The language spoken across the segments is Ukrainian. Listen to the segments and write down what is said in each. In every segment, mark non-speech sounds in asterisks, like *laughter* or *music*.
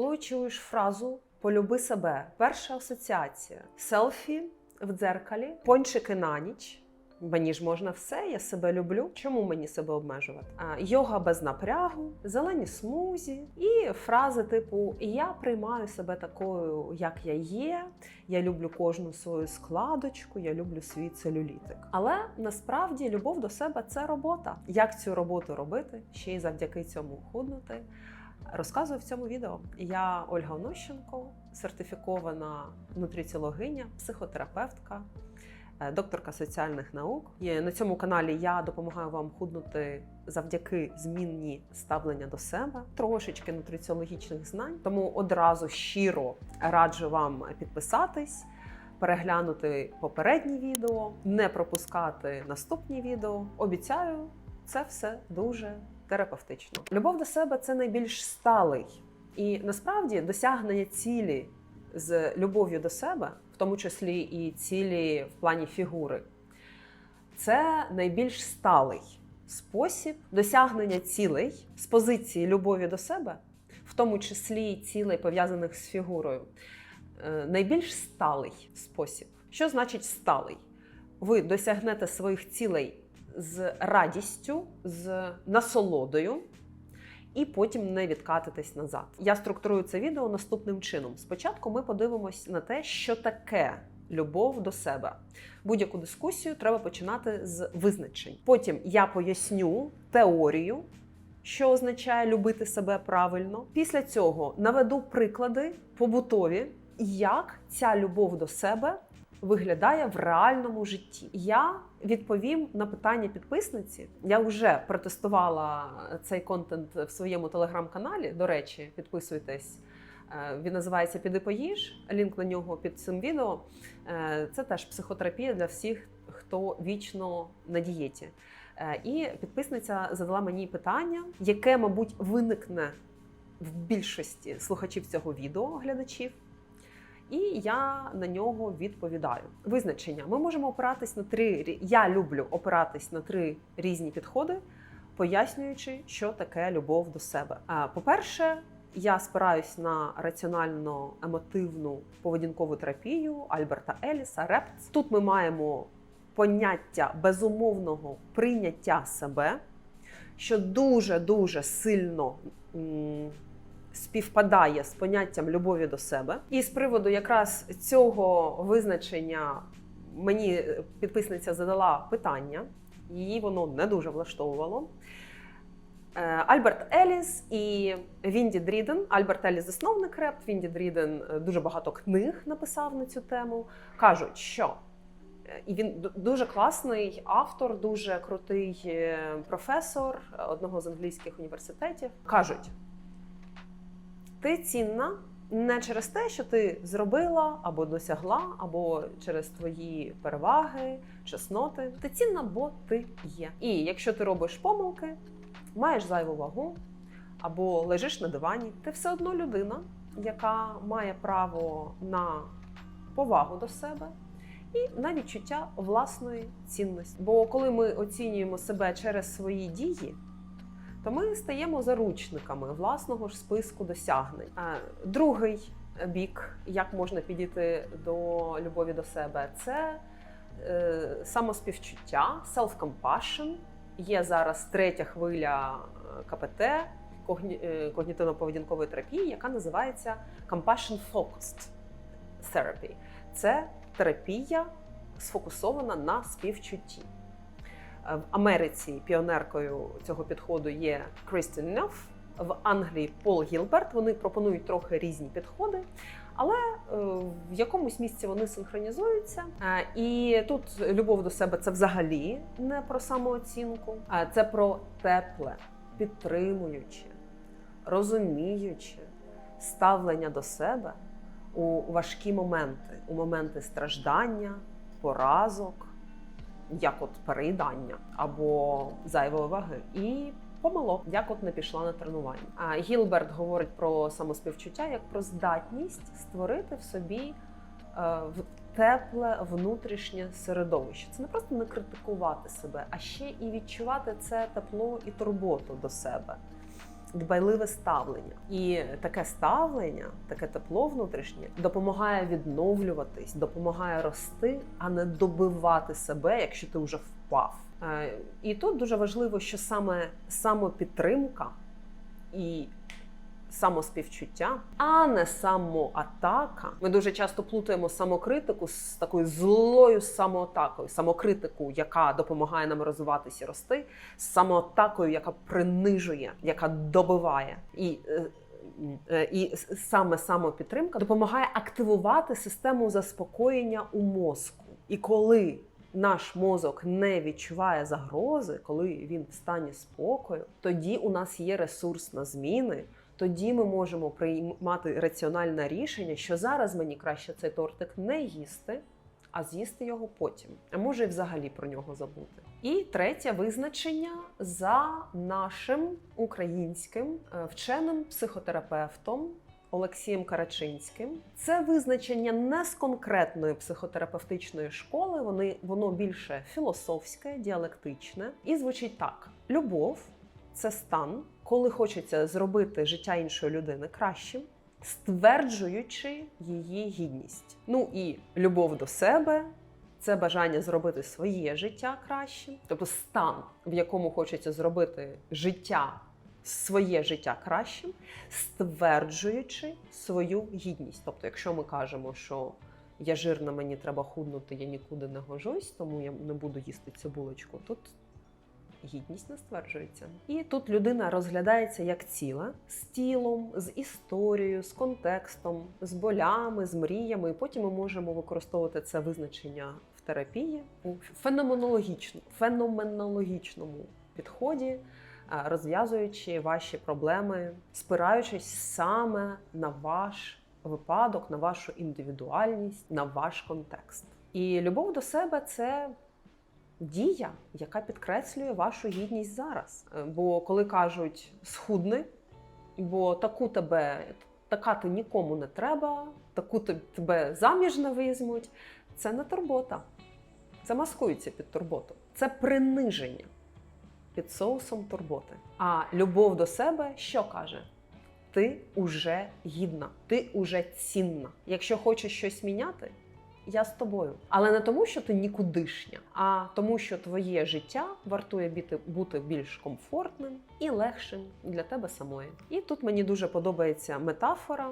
Коли чуєш фразу полюби себе, перша асоціація селфі в дзеркалі, пончики на ніч. Мені ж можна все, я себе люблю. Чому мені себе обмежувати? А, йога без напрягу, зелені смузі і фрази типу Я приймаю себе такою, як я є. Я люблю кожну свою складочку, я люблю свій целюлітик. Але насправді любов до себе це робота. Як цю роботу робити, ще й завдяки цьому худнути. Розказую в цьому відео. Я Ольга Онощенко, сертифікована нутриціологиня, психотерапевтка, е, докторка соціальних наук. На цьому каналі я допомагаю вам худнути завдяки змінні ставлення до себе, трошечки нутриціологічних знань. Тому одразу щиро раджу вам підписатись. Переглянути попередні відео, не пропускати наступні відео. Обіцяю, це все дуже терапевтично. Любов до себе це найбільш сталий. І насправді досягнення цілі з любов'ю до себе, в тому числі і цілі в плані фігури, це найбільш сталий спосіб досягнення цілей з позиції любові до себе, в тому числі і цілей пов'язаних з фігурою. Е, Найбільш сталий спосіб. Що значить сталий? Ви досягнете своїх цілей з радістю, з насолодою, і потім не відкатитись назад. Я структурую це відео наступним чином. Спочатку ми подивимось на те, що таке любов до себе. Будь-яку дискусію треба починати з визначень. Потім я поясню теорію. Що означає любити себе правильно? Після цього наведу приклади побутові, як ця любов до себе виглядає в реальному житті. Я відповім на питання підписниці. Я вже протестувала цей контент в своєму телеграм-каналі. До речі, підписуйтесь. Е, Він називається Піди поїж. Лінк на нього під цим відео. Е, Це теж психотерапія для всіх, хто вічно на дієті. Е, І підписниця задала мені питання, яке, мабуть, виникне в більшості слухачів цього відео, глядачів. І я на нього відповідаю. Визначення: ми можемо опиратись на три Я люблю опиратись на три різні підходи, пояснюючи, що таке любов до себе. По-перше, я спираюсь на раціонально-емотивну поведінкову терапію Альберта Еліса. Репц. Тут ми маємо поняття безумовного прийняття себе, що дуже дуже сильно. Співпадає з поняттям любові до себе. І з приводу якраз цього визначення мені підписниця задала питання, її воно не дуже влаштовувало. Е, Альберт Еліс і Вінді Дріден. Альберт Еліс засновник репт. Вінді Дріден е, дуже багато книг написав на цю тему. Кажуть, що е, і він дуже класний автор, дуже крутий професор одного з англійських університетів. Кажуть, ти цінна не через те, що ти зробила або досягла, або через твої переваги, чесноти. Ти цінна, бо ти є. І якщо ти робиш помилки, маєш зайву вагу або лежиш на дивані, ти все одно людина, яка має право на повагу до себе. І на відчуття власної цінності. Бо коли ми оцінюємо себе через свої дії, то ми стаємо заручниками власного ж списку досягнень. Другий бік, як можна підійти до любові до себе, це е, самоспівчуття, self-compassion. Є зараз третя хвиля е, КПТ, е, когнітивно-поведінкової терапії, яка називається Compassion Focused Therapy. Це терапія сфокусована на співчутті. Е, В Америці піонеркою цього підходу є Крістін Ньоф, в Англії Пол Гілберт. Вони пропонують трохи різні підходи, але е, в якомусь місці вони синхронізуються. Е, І тут любов до себе це взагалі не про самооцінку, а це про тепле, підтримуюче, розуміюче ставлення до себе у важкі моменти, у моменти страждання, поразок як от переїдання або зайвої ваги, і помилок, як от не пішла на тренування. А Гілберт говорить про самоспівчуття як про здатність створити в собі е, в- тепле внутрішнє середовище. Це не просто не критикувати себе, а ще і відчувати це тепло і турботу до себе. Дбайливе ставлення. І таке ставлення, таке тепло внутрішнє допомагає відновлюватись, допомагає рости, а не добивати себе, якщо ти вже впав. Е, І тут дуже важливо, що саме самопідтримка і самоспівчуття, а не самоатака. Ми дуже часто плутаємо самокритику з такою злою самоатакою, самокритику, яка допомагає нам розвиватися і рости, з самоатакою, яка принижує, яка добиває. І е, е, і саме самопідтримка допомагає активувати систему заспокоєння у мозку. І коли наш мозок не відчуває загрози, коли він в стані спокою, тоді у нас є ресурс на зміни. Тоді ми можемо приймати раціональне рішення, що зараз мені краще цей тортик не їсти, а з'їсти його потім. А може, і взагалі про нього забути. І третє визначення за нашим українським е, вченим психотерапевтом Олексієм Карачинським. Це визначення не з конкретної психотерапевтичної школи, вони, воно більше філософське, діалектичне і звучить так: любов це стан, коли хочеться зробити життя іншої людини кращим, стверджуючи її гідність. Ну і любов до себе. Це бажання зробити своє життя кращим, тобто стан, в якому хочеться зробити життя, своє життя кращим, стверджуючи свою гідність. Тобто, якщо ми кажемо, що я жирна, мені треба худнути, я нікуди не гожусь, тому я не буду їсти цю булочку. Тут гідність не стверджується. І тут людина розглядається як ціле з тілом, з історією, з контекстом, з болями, з мріями. І потім ми можемо використовувати це визначення в терапії у феноменологічному, феноменологічному підході. Розв'язуючи ваші проблеми, спираючись саме на ваш випадок, на вашу індивідуальність, на ваш контекст. І любов до себе це дія, яка підкреслює вашу гідність зараз. Е, Бо коли кажуть схудни, бо таку тебе, така ти нікому не треба, таку тебе заміж не візьмуть, це не турбота. Це маскується під турботу. Це приниження під соусом турботи. А любов до себе що каже? Ти уже гідна, ти уже цінна. Якщо хочеш щось міняти, я з тобою. Але не тому, що ти нікудишня, а тому, що твоє життя вартує бути, більш комфортним і легшим для тебе самої. І тут мені дуже подобається метафора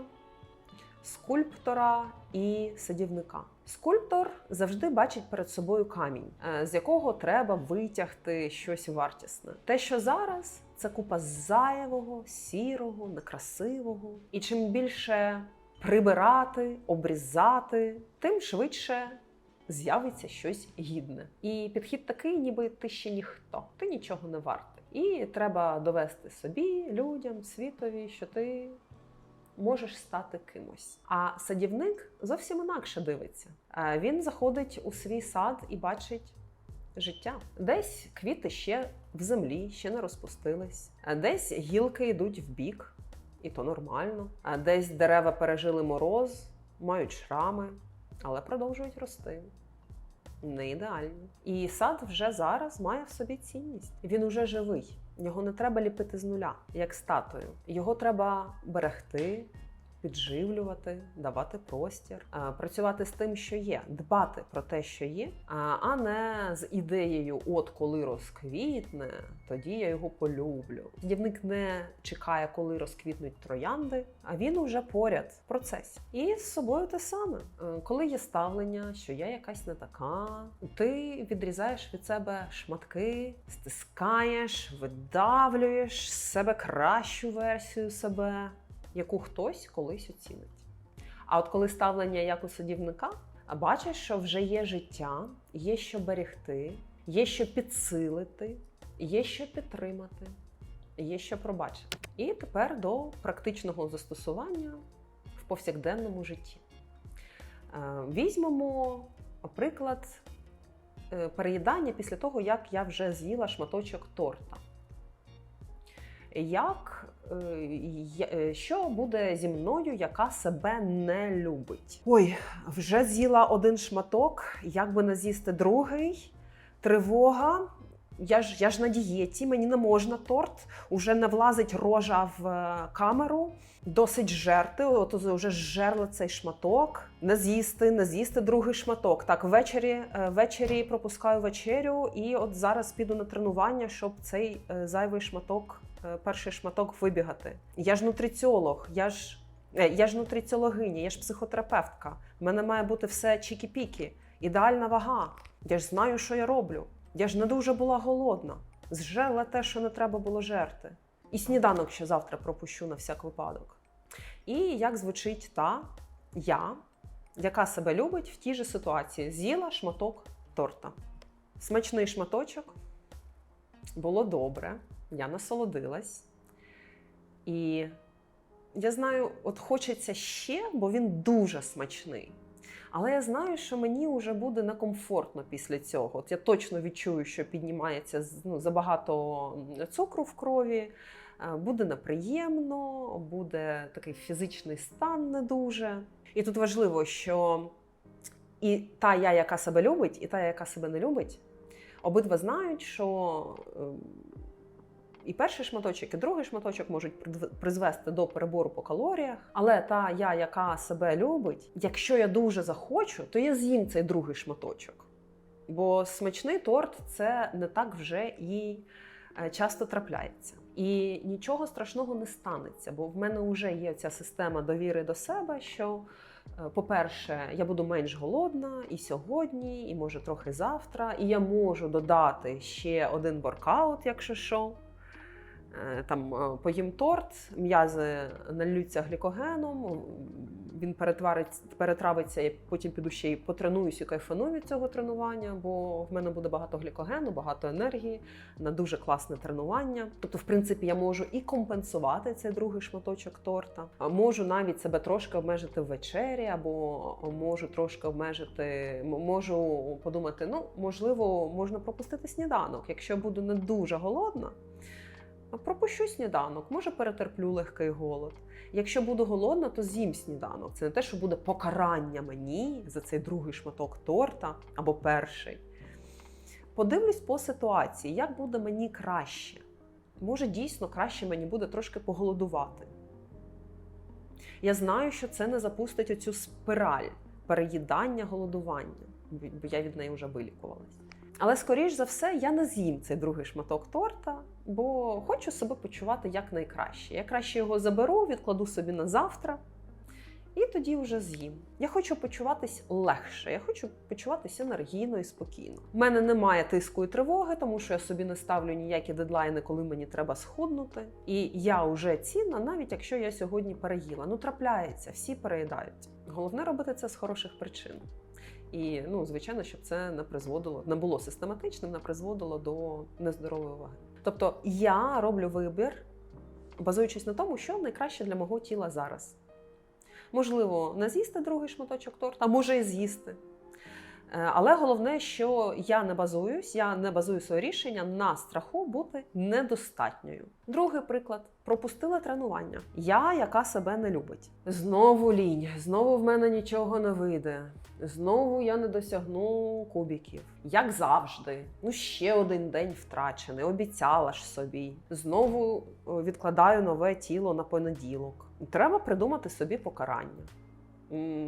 скульптора і садівника. Скульптор завжди бачить перед собою камінь, е, з якого треба витягти щось вартісне. Те, що зараз, це купа зайвого, сірого, некрасивого. І чим більше прибирати, обрізати, тим швидше з'явиться щось гідне. І підхід такий, ніби ти ще ніхто, ти нічого не вартий. І треба довести собі, людям, світові, що ти можеш стати кимось. А садівник зовсім інакше дивиться. Е, Він заходить у свій сад і бачить життя. Десь квіти ще в землі, ще не розпустились, десь гілки йдуть в бік, і то нормально. А десь дерева пережили мороз, мають шрами, але продовжують рости. Не ідеально. І сад вже зараз має в собі цінність. Він уже живий. Його не треба ліпити з нуля, як статую. Його треба берегти, підживлювати, давати простір, працювати з тим, що є, дбати про те, що є, а- а не з ідеєю, от коли розквітне, тоді я його полюблю. Дівник не чекає, коли розквітнуть троянди, а він уже поряд в процесі. І з собою те саме. Е, Коли є ставлення, що я якась не така, ти відрізаєш від себе шматки, стискаєш, видавлюєш з себе кращу версію себе, яку хтось колись оцінить. А от коли ставлення як у садівника, бачиш, що вже є життя, є що берегти, є що підсилити, є що підтримати, є що пробачити. І тепер до практичного застосування в повсякденному житті. Е, Візьмемо, приклад е, переїдання після того, як я вже з'їла шматочок торта. Як, е, е, що буде зі мною, яка себе не любить? Ой, вже з'їла один шматок, як би не з'їсти другий, тривога. я ж, я ж на дієті, мені не можна торт, уже не влазить рожа в е, камеру, досить жерти. От вже жерли цей шматок, не з'їсти, не з'їсти другий шматок. Так, ввечері, ввечері пропускаю вечерю, і от зараз піду на тренування, щоб цей зайвий шматок, перший шматок вибігати. Я ж нутриціолог, я ж. е, Я ж нутриціологиня, я ж психотерапевтка. В мене має бути все чікі-пікі, ідеальна вага. Я ж знаю, що я роблю. Я ж не дуже була голодна. Зжерла те, що не треба було жерти. І сніданок ще завтра пропущу на всяк випадок. І як звучить та я, яка себе любить в тій же ситуації, з'їла шматок торта. Смачний шматочок, було добре, я насолодилась. І я знаю, от хочеться ще, бо він дуже смачний. Але я знаю, що мені вже буде некомфортно після цього. От я точно відчую, що піднімається ну, забагато цукру в крові, е, буде неприємно, буде такий фізичний стан не дуже. І тут важливо, що і та я, яка себе любить, і та, яка себе не любить, обидва знають, що ем, і перший шматочок, і другий шматочок можуть призвести до перебору по калоріях. Але та я, яка себе любить, якщо я дуже захочу, то я з'їм цей другий шматочок. Бо смачний торт це не так вже і е, часто трапляється. І нічого страшного не станеться, бо в мене вже є ця система довіри до себе, що, по-перше, я буду менш голодна і сьогодні, і може трохи завтра, і я можу додати ще один воркаут, якщо що. Е, Там е, поїм торт, м'язи нальються глікогеном, він перетравиться, я потім піду ще й потренуюсь і кайфану від цього тренування, бо в мене буде багато глікогену, багато енергії на дуже класне тренування. Тобто, в принципі, я можу і компенсувати цей другий шматочок торта, можу навіть себе трошки обмежити в вечері, або можу трошки обмежити, можу подумати, ну можливо, можна пропустити сніданок, якщо буду не дуже голодна. Пропущу сніданок, може перетерплю легкий голод. Якщо буду голодна, то з'їм сніданок. Це не те, що буде покарання мені за цей другий шматок торта або перший. Подивлюсь по ситуації, як буде мені краще. Може, дійсно краще мені буде трошки поголодувати. Я знаю, що це не запустить оцю спираль переїдання, голодування, бо я від неї вже вилікувалась. Але скоріш за все, я не з'їм цей другий шматок торта, бо хочу себе почувати якнайкраще. Я краще його заберу, відкладу собі на завтра. І тоді вже з'їм. Я хочу почуватись легше, я хочу почуватися енергійно і спокійно. У мене немає тиску і тривоги, тому що я собі не ставлю ніякі дедлайни, коли мені треба схуднути. І я вже цінна, навіть якщо я сьогодні переїла. Ну трапляється, всі переїдають. Головне робити це з хороших причин. І ну, звичайно, щоб це не призводило, не було систематичним, не призводило до нездорової ваги. Тобто я роблю вибір, базуючись на тому, що найкраще для мого тіла зараз. Можливо, не з'їсти другий шматочок торта, а може і з'їсти. Е, Але головне, що я не базуюсь, я не базую своє рішення на страху бути недостатньою. Другий приклад: пропустила тренування. Я, яка себе не любить. Знову лінь, знову в мене нічого не вийде. Знову я не досягну кубіків. Як завжди. Ну, ще один день втрачений, обіцяла ж собі. Знову е, відкладаю нове тіло на понеділок. Треба придумати собі покарання.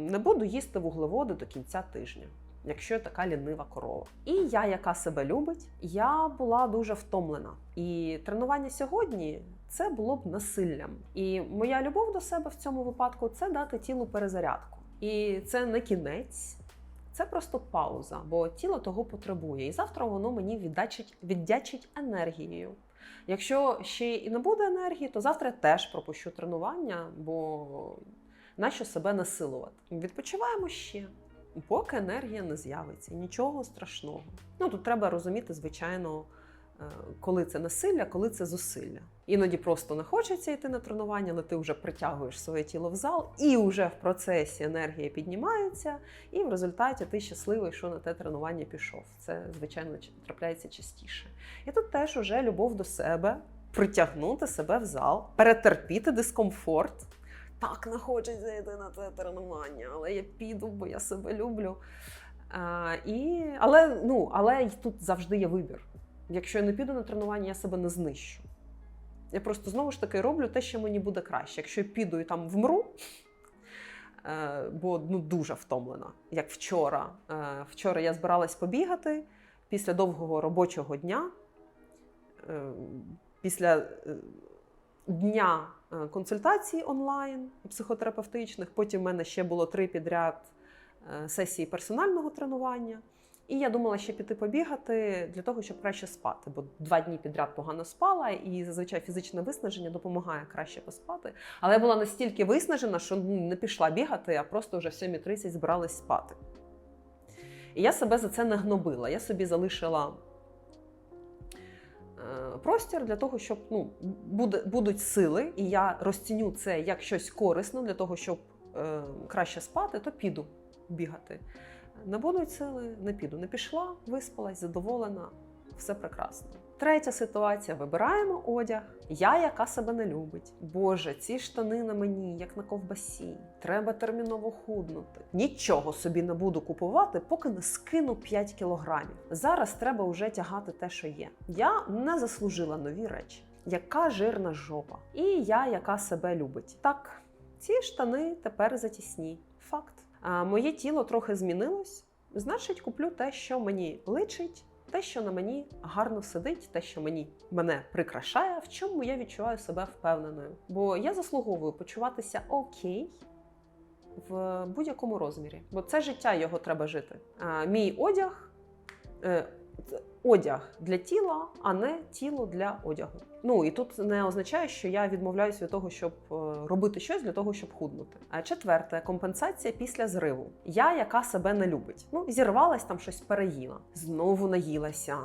Не буду їсти вуглеводи до кінця тижня якщо я така лінива корова. І я, яка себе любить, я була дуже втомлена. І тренування сьогодні це було б насиллям. І моя любов до себе в цьому випадку це дати тілу перезарядку. І це не кінець. Це просто пауза, бо тіло того потребує. І завтра воно мені віддячить, віддячить енергією. Якщо ще і не буде енергії, то завтра я теж пропущу тренування, бо нащо себе насилувати? Відпочиваємо ще поки енергія не з'явиться. Нічого страшного. Ну тут треба розуміти, звичайно, коли це насилля, коли це зусилля. Іноді просто не хочеться йти на тренування, але ти вже притягуєш своє тіло в зал, і вже в процесі енергія піднімається, і в результаті ти щасливий, що на те тренування пішов. Це, звичайно, трапляється частіше. І тут теж уже любов до себе, притягнути себе в зал, перетерпіти дискомфорт так не хочеться йти на це тренування, але я піду, бо я себе люблю. А, і, але, ну, але тут завжди є вибір. Якщо я не піду на тренування, я себе не знищу. Я просто знову ж таки роблю те, що мені буде краще. Якщо я піду і там вмру, е, бо ну, дуже втомлена, як вчора. Е, Вчора я збиралась побігати після довгого робочого дня, е, після дня консультацій онлайн психотерапевтичних. Потім в мене ще було три підряд сесії персонального тренування. І я думала ще піти побігати для того, щоб краще спати, бо два дні підряд погано спала, і зазвичай фізичне виснаження допомагає краще поспати. Але я була настільки виснажена, що ну, не пішла бігати, а просто вже в 7.30 збиралась спати. І я себе за це не гнобила. Я собі залишила е, простір для того, щоб ну, буде, будуть сили, і я розціню це як щось корисне для того, щоб е, краще спати, то піду бігати. Не будуть сили, не піду. Не пішла, виспалась, задоволена, все прекрасно. Третя ситуація: вибираємо одяг. Я, яка себе не любить. Боже, ці штани на мені, як на ковбасі. Треба терміново худнути. Нічого собі не буду купувати, поки не скину 5 кілограмів. Зараз треба вже тягати те, що є. Я не заслужила нові речі. Яка жирна жопа. І я, яка себе любить. Так, ці штани тепер затісні. Факт. Моє тіло трохи змінилось. Значить, куплю те, що мені личить, те, що на мені гарно сидить, те, що мені мене прикрашає, в чому я відчуваю себе впевненою. Бо я заслуговую почуватися окей в будь-якому розмірі. Бо це життя його треба жити. А, мій одяг. Одяг для тіла, а не тіло для одягу. Ну і тут не означає, що я відмовляюся від того, щоб е, робити щось для того, щоб худнути. Четверте компенсація після зриву. Я, яка себе не любить. Ну, зірвалась там щось переїла. Знову наїлася.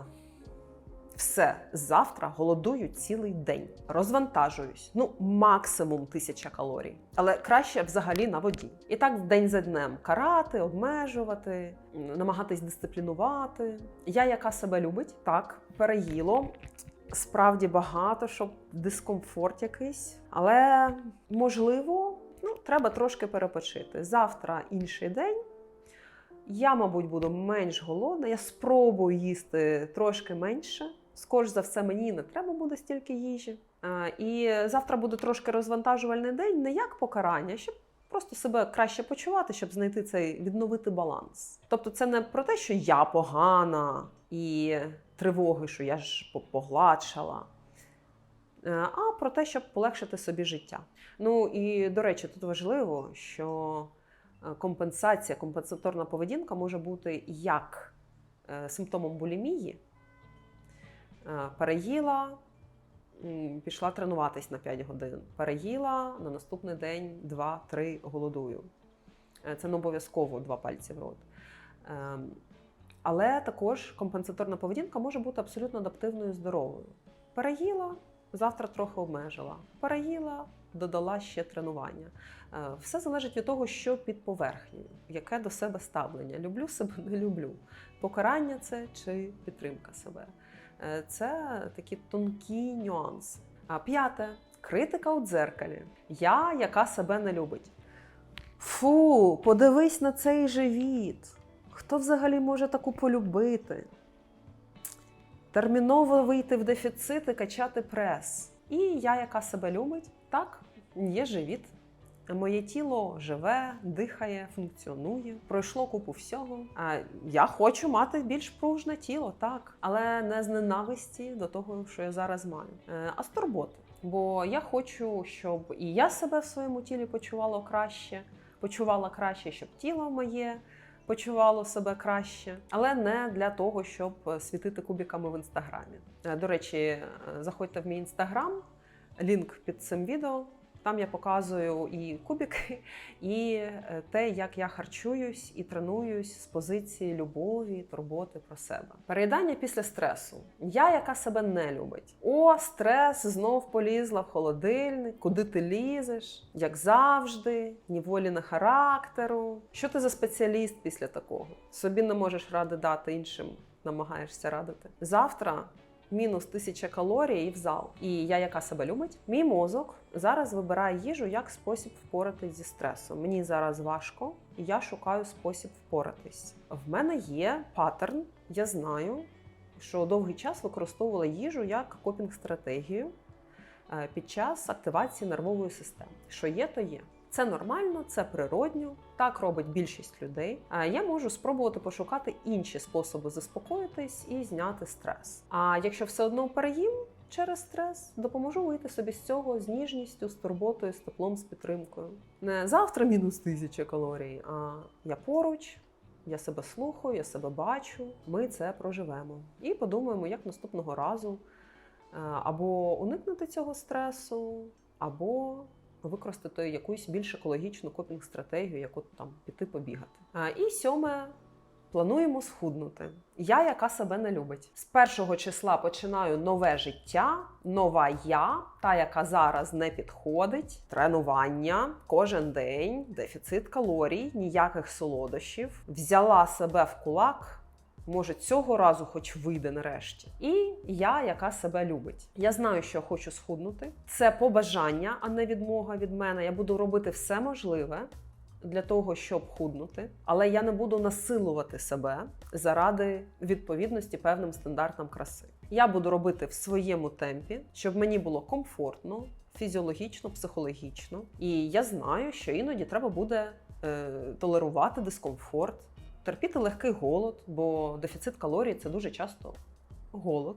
Все, завтра голодую цілий день. Розвантажуюсь. Ну, максимум тисяча калорій. Але краще взагалі на воді. І так день за днем карати, обмежувати, намагатись дисциплінувати. Я, яка себе любить, так, переїло. Справді багато, щоб дискомфорт якийсь. Але можливо, ну, треба трошки перепочити. Завтра інший день. Я, мабуть, буду менш голодна. Я спробую їсти трошки менше. Скоріш за все, мені не треба буде стільки їжі. І завтра буде трошки розвантажувальний день, не як покарання, щоб просто себе краще почувати, щоб знайти цей відновити баланс. Тобто, це не про те, що я погана і тривоги, що я ж погладшала. Е, А про те, щоб полегшити собі життя. Ну і до речі, тут важливо, що е, компенсація, компенсаторна поведінка може бути як е, симптомом булімії. Е, Переїла, пішла тренуватись на 5 годин. Переїла на наступний день 2-3 голодую. Е, Це не обов'язково два пальці в рот. Ем, Але також компенсаторна поведінка може бути абсолютно адаптивною і здоровою. Переїла, завтра трохи обмежила. Переїла, додала ще тренування. Е, Все залежить від того, що під поверхнею, яке до себе ставлення. Люблю себе, не люблю. Покарання це чи підтримка себе. Е, Це такі тонкі нюанси. А п'яте критика у дзеркалі. Я, яка себе не любить. Фу, подивись на цей живіт. Хто взагалі може таку полюбити? Терміново вийти в дефіцит і качати прес. І я, яка себе любить, так, є живіт. Моє тіло живе, дихає, функціонує, пройшло купу всього. А я хочу мати більш пружне тіло, так, але не з ненависті до того, що я зараз маю, Е, а з турботи. Бо я хочу, щоб і я себе в своєму тілі почувала краще, почувала краще, щоб тіло моє почувало себе краще, але не для того, щоб світити кубіками в інстаграмі. Е, До речі, е, заходьте в мій інстаграм, лінк під цим відео. Там я показую і кубики, і е, те, як я харчуюсь і тренуюсь з позиції любові, турботи про себе. Переїдання після стресу. Я, яка себе не любить. О, стрес знов полізла в холодильник. Куди ти лізеш? Як завжди, ні волі на характеру. Що ти за спеціаліст після такого? Собі не можеш ради дати іншим, намагаєшся радити. Завтра мінус тисяча калорій і в зал. І я, яка себе любить, мій мозок зараз вибираю їжу як спосіб впоратись зі стресом. Мені зараз важко, і я шукаю спосіб впоратись. В мене є паттерн, я знаю, що довгий час використовувала їжу як копінг-стратегію е, під час активації нервової системи. Що є, то є. Це нормально, це природньо, так робить більшість людей. А я можу спробувати пошукати інші способи заспокоїтись і зняти стрес. А якщо все одно переїм через стрес, допоможу вийти собі з цього з ніжністю, з турботою, з теплом, з підтримкою. Не завтра мінус тисяча калорій, а я поруч. Я себе слухаю, я себе бачу, ми це проживемо. І подумаємо, як наступного разу е, або уникнути цього стресу, або використати якусь більш екологічну копінг-стратегію, як от там піти побігати. А, І сьоме. Плануємо схуднути. Я, яка себе не любить. З першого числа починаю нове життя, нова я, та, яка зараз не підходить, тренування кожен день, дефіцит калорій, ніяких солодощів. Взяла себе в кулак. Може, цього разу хоч вийде нарешті. І я, яка себе любить. Я знаю, що хочу схуднути. Це побажання, а не відмога від мене. Я буду робити все можливе для того, щоб худнути, але я не буду насилувати себе заради відповідності певним стандартам краси. Я буду робити в своєму темпі, щоб мені було комфортно, фізіологічно, психологічно. І я знаю, що іноді треба буде е, толерувати дискомфорт, терпіти легкий голод, бо дефіцит калорій це дуже часто голод.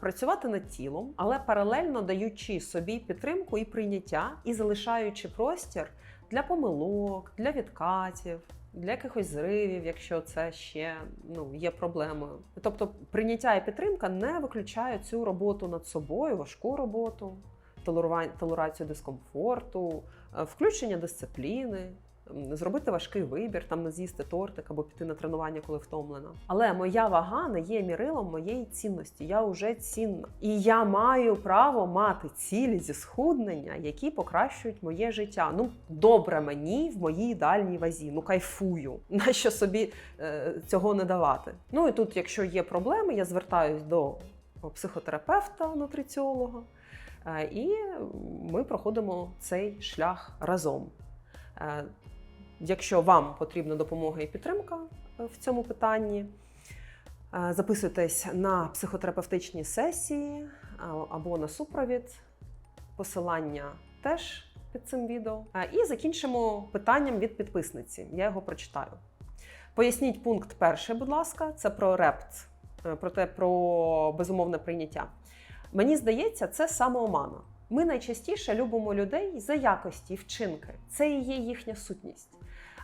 Працювати над тілом, але паралельно даючи собі підтримку і прийняття, і залишаючи простір для помилок, для відкатів, для якихось зривів, якщо це ще ну, є проблемою. Тобто прийняття і підтримка не виключає цю роботу над собою, важку роботу, толерацію дискомфорту, е, включення дисципліни. Зробити важкий вибір, там з'їсти тортик або піти на тренування, коли втомлена. Але моя вага не є мірилом моєї цінності. Я вже цінна. І я маю право мати цілі зі схуднення, які покращують моє життя. Ну, добре мені в моїй ідеальній вазі. Ну кайфую. *laughs* Нащо собі е, цього не давати? Ну і тут, якщо є проблеми, я звертаюсь до психотерапевта, нутриціолога, е, і ми проходимо цей шлях разом. Е, Якщо вам потрібна допомога і підтримка е, в цьому питанні, е, записуйтесь на психотерапевтичні сесії або на супровід. Посилання теж під цим відео. Е, І закінчимо питанням від підписниці. Я його прочитаю. Поясніть пункт перший, будь ласка, це про репт, е, про те про безумовне прийняття. Мені здається, це самоомана. Ми найчастіше любимо людей за якості і вчинки. Це і є їхня сутність,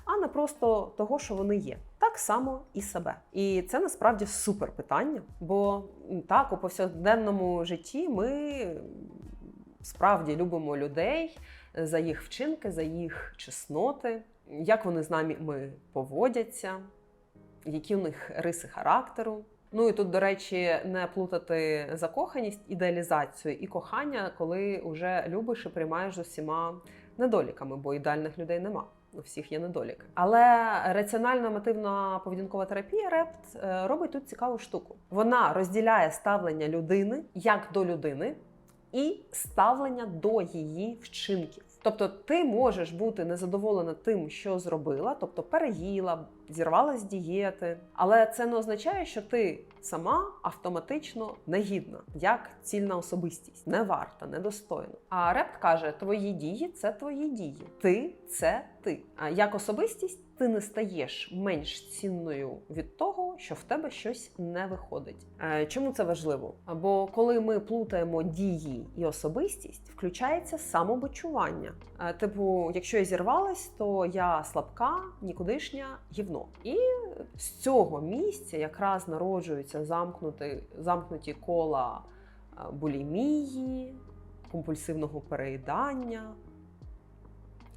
а не просто того, що вони є. Так само і себе. І це насправді супер питання, бо так, у повсякденному житті ми справді любимо людей за їх вчинки, за їх чесноти, як вони з нами поводяться, які у них риси характеру. Ну і тут, до речі, не плутати закоханість, ідеалізацію і кохання, коли вже любиш і приймаєш з усіма недоліками, бо ідеальних людей нема. У всіх є недолік. Але раціональна мотивна поведінкова терапія РЕПТ е, робить тут цікаву штуку. Вона розділяє ставлення людини як до людини і ставлення до її вчинків. Тобто ти можеш бути незадоволена тим, що зробила, тобто переїла, зірвала з дієти, але це не означає, що ти сама автоматично негідна, як цільна особистість, не варта, недостойна. А репт каже: твої дії це твої дії. Ти це ти. А як особистість ти не стаєш менш цінною від того, що в тебе щось не виходить. Е, Чому це важливо? Бо коли ми плутаємо дії і особистість, включається самобочування. Е, Типу, якщо я зірвалась, то я слабка, нікудишня гівно. І з цього місця якраз народжуються замкнути, замкнуті кола е, булімії, компульсивного переїдання,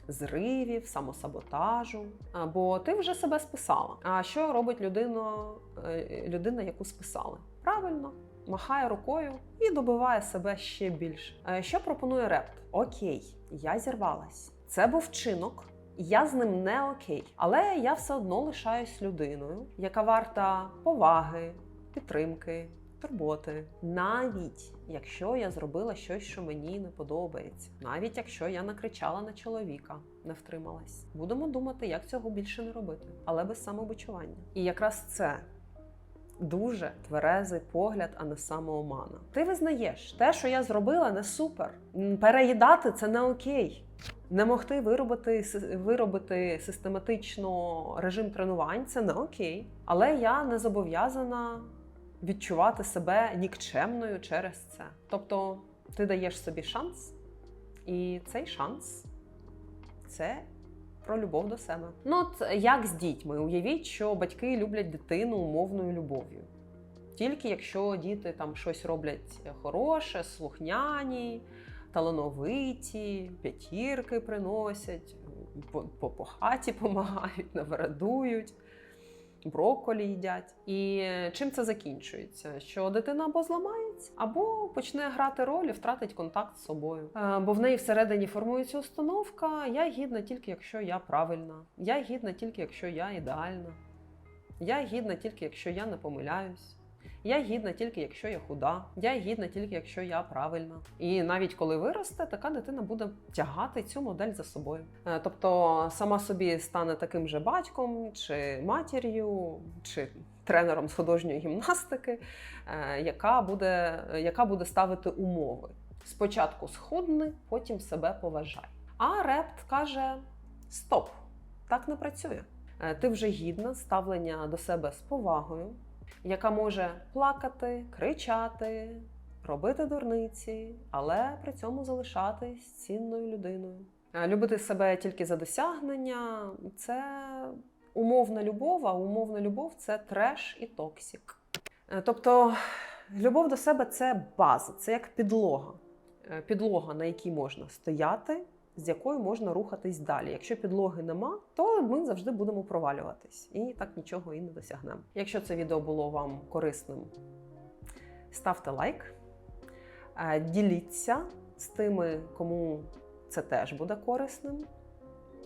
зривів, самосаботажу. Бо ти вже себе списала. А що робить людина, е, людина, яку списали? Правильно. Махає рукою і добиває себе ще більше. Е, Що пропонує репт? Окей, я зірвалась. Це був вчинок, я з ним не окей, але я все одно лишаюсь людиною, яка варта поваги, підтримки, турботи. Навіть якщо я зробила щось, що мені не подобається, навіть якщо я накричала на чоловіка, не втрималась. Будемо думати, як цього більше не робити, але без самобичування. І якраз це дуже тверезий погляд, а не самоомана. Ти визнаєш, те, що я зробила, не супер. Переїдати це не окей. Не могти виробити, виробити систематично режим тренувань це не окей. Але я не зобов'язана відчувати себе нікчемною через це. Тобто ти даєш собі шанс, і цей шанс це про любов до себе. Ну, от як з дітьми? Уявіть, що батьки люблять дитину умовною любов'ю. Тільки якщо діти там щось роблять хороше, слухняні, талановиті, п'ятірки приносять, по, по, по хаті *laughs* допомагають, навередують, брокколі їдять. І чим це закінчується? Що дитина або зламається, або почне грати роль і втратить контакт з собою. Е, Бо в неї всередині формується установка: я гідна тільки якщо я правильна, я гідна тільки якщо я ідеальна, я гідна тільки якщо я не помиляюсь. Я гідна тільки якщо я худа, я гідна тільки якщо я правильна. І навіть коли виросте, така дитина буде тягати цю модель за собою. Е, Тобто сама собі стане таким же батьком, чи матір'ю, чи тренером з художньої гімнастики, е, яка буде, яка буде ставити умови. Спочатку схудни, потім себе поважай. А репт каже: стоп, так не працює. Е, Ти вже гідна ставлення до себе з повагою, яка може плакати, кричати, робити дурниці, але при цьому залишатись цінною людиною. Е, Любити себе тільки за досягнення це умовна любов, а умовна любов це треш і токсик. Е, Тобто, любов до себе це база, це як підлога. Е, Підлога, на якій можна стояти, з якою можна рухатись далі. Якщо підлоги нема, то ми завжди будемо провалюватись і так нічого і не досягнемо. Якщо це відео було вам корисним, ставте лайк, е, діліться з тими, кому це теж буде корисним.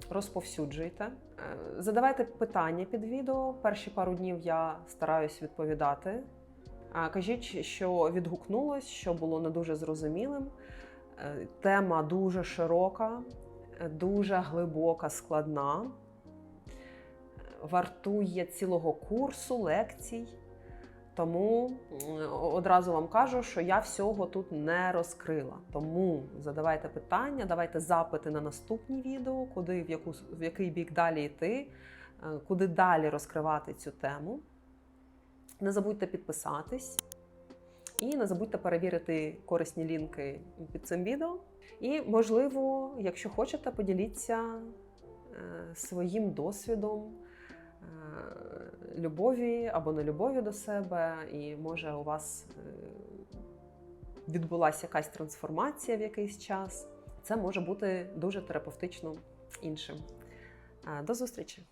Розповсюджуйте, Е, задавайте питання під відео. Перші пару днів я стараюсь відповідати. Кажіть, що відгукнулось, що було не дуже зрозумілим. Е, Тема дуже широка, е, дуже глибока, складна. Е, Вартує цілого курсу лекцій. Тому одразу вам кажу, що я всього тут не розкрила. Тому задавайте питання, давайте запити на наступні відео, куди в, яку, в який бік далі йти, е, куди далі розкривати цю тему. Не забудьте підписатись і не забудьте перевірити корисні лінки під цим відео. І, можливо, якщо хочете, поділіться е, своїм досвідом е, любові або нелюбові до себе, і може у вас е, відбулася якась трансформація в якийсь час. Це може бути дуже терапевтично іншим. До зустрічі!